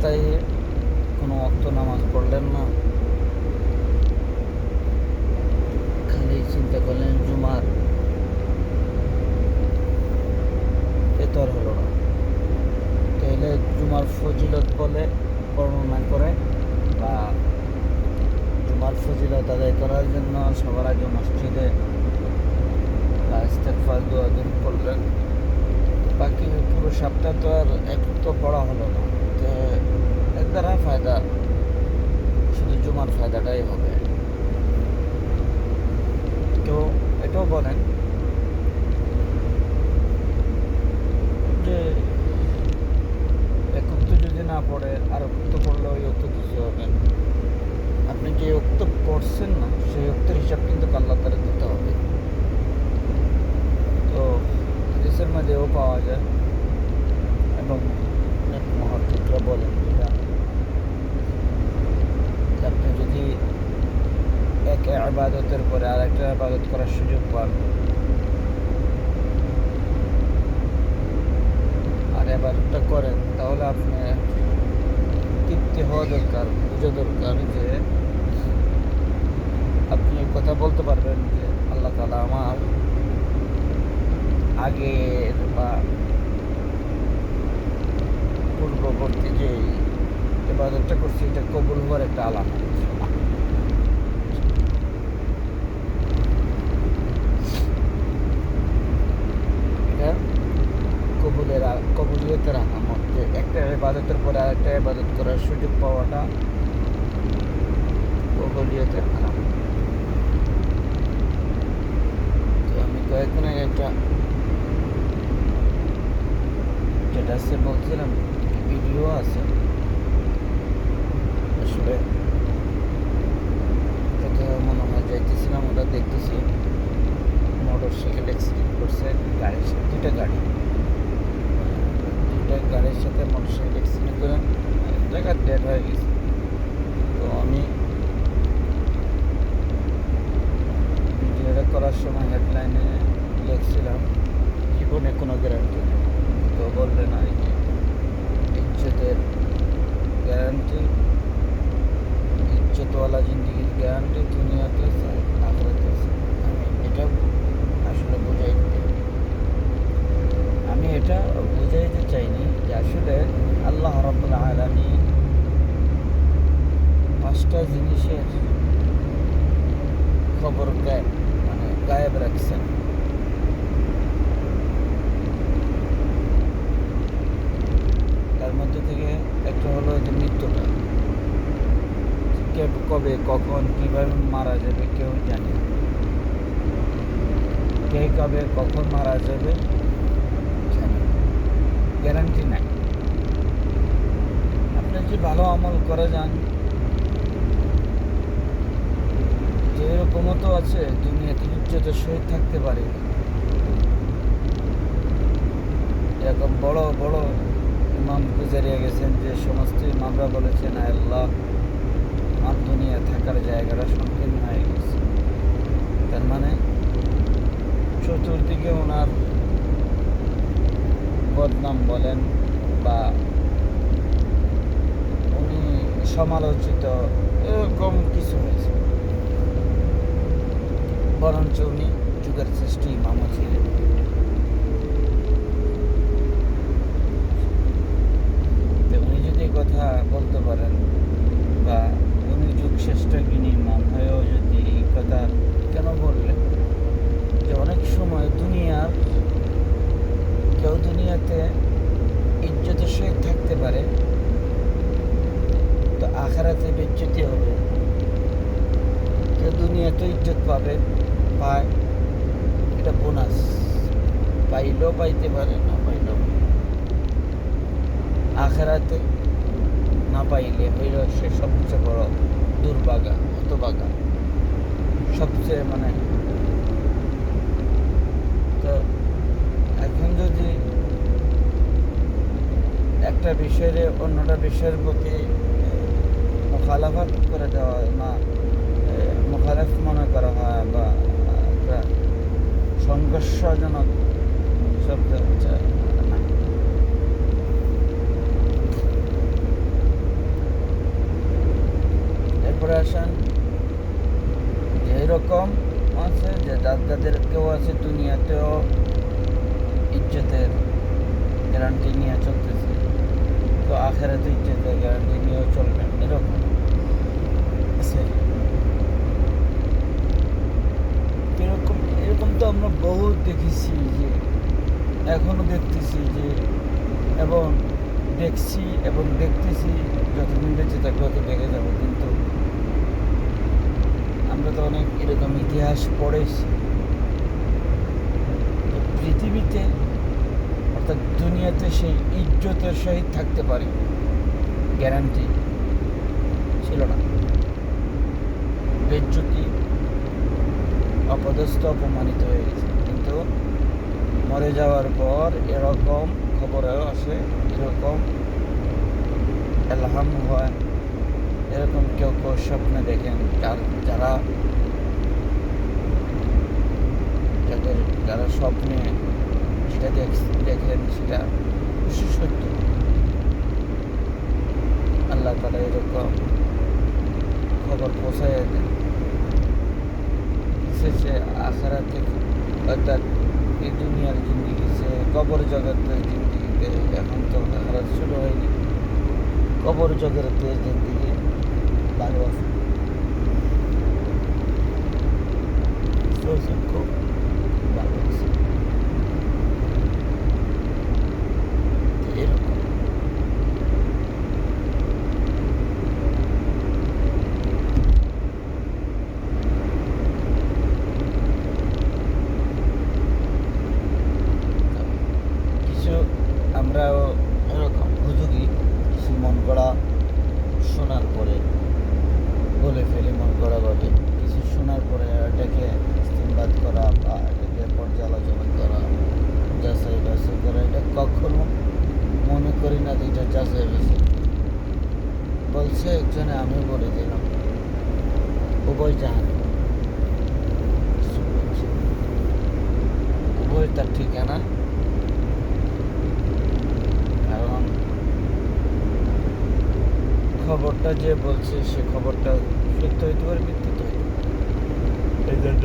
সপ্তাহে কোনো অক্ত নামাজ পড়লেন না। খালি চিন্তা করলেন, জুমার এ তো আর হলো না। তাহলে জুমার ফজিলত বলে বর্ণনা করে বা জুমার ফজিলত আদায় করার জন্য সবার আগে মসজিদে ইস্তেকফার করলেন। বাকি পুরো সপ্তাহ তো আর এক তো পড়া হলো না। দ্বারা ফায়দা শুধু জুমার ফায়দাটাই হবে। কেউ এটাও বলেন যে একক তো যদি না পড়ে, আর অক্ত পড়লে ওই অক্ত কিছু হবে আপনি যে অক্ত পড়ছেন না? সেই অক্তের হিসাব কিন্তু আল্লাহ তারা দিতে হবে। তো দেশের মধ্যেও পাওয়া যায় এবং অনেক বলেন যেটা যে আপনি যদি এক আবাদতের পরে আর একটা আবাদত করার সুযোগ পান। আর আবাদতটা করেন, তাহলে আপনি তৃপ্তি হওয়া দরকার, বোঝা দরকার যে আপনি কথা বলতে পারবেন যে আল্লাহ তালা আমার আগের বা পূর্ববর্তী যে এবাদতটা করছি, এটা কবুল হওয়ার একটা আলামত এটা কবুলের আ- কবুলিয়তের আলামত। যে একটা এবাদতের পরে আরেকটা এবাদত করার সুযোগ পাওয়াটা কবুলিয়তের আলামত। তো আমি কয়েকদিন আগে একটা যেটা সে বলছিলাম, ভিডিও আছে। আসলে মনে হয় যাইতেছিলাম, ওটা দেখতেছি। মোটর সাইকেল অ্যাক্সিডেন্ট করছে, গাড়ির দুটা গাড়ি। দুটা গাড়ির সাথে মোটর সাইকেল অ্যাক্সিডেন্ট করে জায়গা ডেড হয়ে গেছে। তো আমি ভিডিওটা করার সময় হেডলাইনে লিখছিলাম, জীবনে কোনো গ্যারান্টি তো বললেন আর কি ইজ্জতের গ্যারান্টি ইজ্জতওয়ালা জিন্দগির গ্যারান্টি দুনিয়াতে আছে আখরাতে আছে আমি এটা আসলে বোঝাইতে আমি এটা বোঝাইতে চাইনি যে আসলে আল্লাহ রব্বুল আলমী পাঁচটা জিনিসের খবর গায়েব মানে গায়েব রাখছেন তার মধ্যে থেকে একটা হলো যে মৃত্যুটা। কবে, কখন, কীভাবে মারা যাবে কেউ জানে। কে কবে, কখন মারা যাবে গ্যারান্টি নাই। আপনি যে ভালো আমল করে যান এরকমও তো আছে দুনিয়াতে ইজ্জতের সহিত থাকতে পারে। এরকম বড় বড় ইমাম গুজারিয়া গেছেন যে সমস্ত ইমামরা বলেছেন "আয় আল্লাহ আমার দুনিয়া থাকার জায়গাটা সংকীর্ণ হয়ে গেছে। তার মানে চতুর্দিকে ওনার বদনাম বলেন বা উনি সমালোচিত, এরকম কিছু হয়েছে। বরঞ্চ উনি যুগের শ্রেষ্ঠ ইমামও ছিলেন। উনি যদি কথা বলতে পারেন, বা উনি যুগ শ্রেষ্ঠ যিনি ইমাম হয়েও যদি এই কথা কেন বললেন? যে অনেক সময় দুনিয়ার, কেউ দুনিয়াতে ইজ্জতের সহিত থাকতে পারে, তো আখারাতে বেজ্জতি হবে। কেউ দুনিয়াতে ইজ্জত পাবে। পায়, এটা বোনাস। পাইলেও পাইতে পারে, না পাইলেও আখেরাতে না পাইলে হইল সে সবচেয়ে বড় দুর্ভাগা হতভাগা সবচেয়ে মানে তো এখন যদি একটা বিষয়ের অন্যটা বিষয়ের প্রতি মোখালাফাত করে দেওয়া হয় বা মোখালাফ মনে করা হয় বা একটা সংঘর্ষজনক শব্দ হচ্ছে। এরপরে আসেন এইরকম আছে, যে দাদাদের কেউ আছে, দুনিয়াতেও ইজ্জতের গ্যারান্টি নিয়ে চলতেছে। তো আখেরাতে ইজ্জতের গ্যারান্টি নিয়েও চলবেন এরকম। আছে বহুত দেখেছি যে, এখনও দেখতেছি যে, এবং দেখছি এবং দেখতেছি, যতদিন বেঁচে থাকব তো দেখে যাব, কিন্তু আমরা তো অনেক এরকম ইতিহাস পড়েছি। পৃথিবীতে, অর্থাৎ দুনিয়াতে সেই ইজ্জতের সহিত থাকতে পারি, গ্যারান্টি ছিল না। বেজ্জতি, অপদস্থ, অপমানিত হয়ে গেছে। কিন্তু মরে যাওয়ার পর এরকম খবরেও আসে, এরকম এলহাম হয়, এরকম কেউ কেউ স্বপ্নে দেখেন যার যাদের, যারা স্বপ্নে যেটা দেখ- দেখেন সেটা সত্য। আল্লাহ তারা এরকম খবর পৌঁছায় দেন। শেষে থেকে। অর্থাৎ এই দুনিয়ার জিন্দিগি, সে কবর জগতের জিন্দিগিতে এখন তো আখারাত শুরু হয়নি। কবর জগতের জিন্দিগি ভালো আছে খুব ভালো আছে তো এরকম কিছু আমরাও এরকম হুজুগি কিছু মন করা শোনার পরে বলে ফেলি মন করা ভাবে কিছু শোনার পরে এটাকে ইস্তেমবাদ করা বা এটাকে পর্যালোচনা করা। যাচাই বাছাই করা, এটা কখনো মনে করি না যে এটা যাচাই বাছাই। বলছে একজনে, আমি বলে দিলাম, উভয় জাহান। উভয় তার ঠিকানা। কারণ খবরটা যে বলছে, সে খবরটা সত্য হইতে পারে, মিথ্যা হইতে পারে। এই জন্য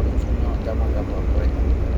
পরিষ্কার পরিচ্ছন্ন জামা কাপড় পরিধান করা পাক করা